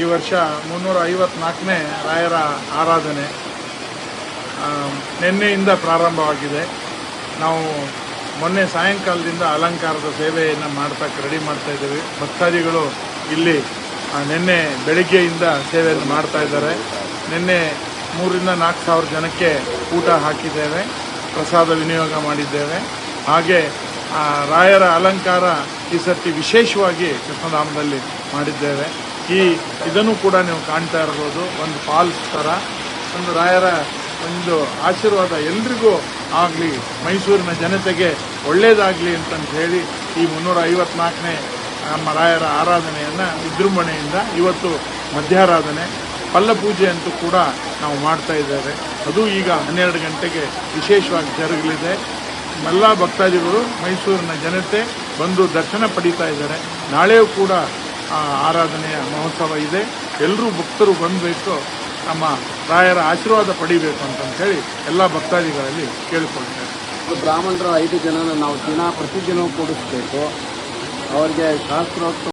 ಈ ವರ್ಷ ಮುನ್ನೂರ ಐವತ್ನಾಲ್ಕನೇ ರಾಯರ ಆರಾಧನೆ ನಿನ್ನೆಯಿಂದ ಪ್ರಾರಂಭವಾಗಿದೆ. ನಾವು ಮೊನ್ನೆ ಸಾಯಂಕಾಲದಿಂದ ಅಲಂಕಾರದ ಸೇವೆಯನ್ನು ಮಾಡ್ತಾ ರೆಡಿ ಮಾಡ್ತಾ ಇದ್ದೀವಿ. ಭಕ್ತಾದಿಗಳು ಇಲ್ಲಿ ನಿನ್ನೆ ಬೆಳಿಗ್ಗೆಯಿಂದ ಸೇವೆಯನ್ನು ಮಾಡ್ತಾ ಇದ್ದಾರೆ. ನಿನ್ನೆ ಮೂರಿಂದ ನಾಲ್ಕು ಸಾವಿರ ಜನಕ್ಕೆ ಊಟ ಹಾಕಿದ್ದೇವೆ, ಪ್ರಸಾದ ವಿನಿಯೋಗ ಮಾಡಿದ್ದೇವೆ. ಹಾಗೆ ರಾಯರ ಅಲಂಕಾರ ಈ ಸರ್ತಿ ವಿಶೇಷವಾಗಿ ಕೃಷ್ಣಧಾಮದಲ್ಲಿ ಮಾಡಿದ್ದೇವೆ. ಈ ಇದನ್ನು ಕೂಡ ನೀವು ಕಾಣ್ತಾ ಇರ್ಬೋದು. ಒಂದು ಫಾಲ್ಸ್ ಥರ ಒಂದು ರಾಯರ ಒಂದು ಆಶೀರ್ವಾದ ಎಲ್ರಿಗೂ ಆಗಲಿ, ಮೈಸೂರಿನ ಜನತೆಗೆ ಒಳ್ಳೆಯದಾಗಲಿ ಅಂತಂದು ಹೇಳಿ ಈ ಮುನ್ನೂರ ಐವತ್ನಾಲ್ಕನೇ ನಮ್ಮ ರಾಯರ ಆರಾಧನೆಯನ್ನು ವಿಜೃಂಭಣೆಯಿಂದ ಇವತ್ತು ಮಧ್ಯಾರಾಧನೆ ಪಲ್ಲಪೂಜೆ ಅಂತೂ ಕೂಡ ನಾವು ಮಾಡ್ತಾ ಇದ್ದೇವೆ. ಅದು ಈಗ ಹನ್ನೆರಡು ಗಂಟೆಗೆ ವಿಶೇಷವಾಗಿ ಜರುಗಲಿದೆ. ಎಲ್ಲ ಭಕ್ತಾದಿಗಳು ಮೈಸೂರಿನ ಜನತೆ ಬಂದು ದರ್ಶನ ಪಡೀತಾ ಇದ್ದಾರೆ. ನಾಳೆಯೂ ಕೂಡ ಆರಾಧನೆಯ ಮಹೋತ್ಸವ ಇದೆ. ಎಲ್ಲರೂ ಭಕ್ತರು ಬಂದಬೇಕು, ನಮ್ಮ ರಾಯರ ಆಶೀರ್ವಾದ ಪಡಿಬೇಕು ಹೇಳಿ ಎಲ್ಲ ಭಕ್ತಾದಿಗಳಲ್ಲಿ ಕೇಳಿಕೊಳ್ತೇವೆ ಬ್ರಾಹ್ಮಣರ ಐದು ಜನನ ನಾವು ದಿನ ಪ್ರತಿದಿನ ಕೂಡಿಸ್ಬೇಕು. ಅವರಿಗೆ ಶಾಸ್ತ್ರೋಕ್ತ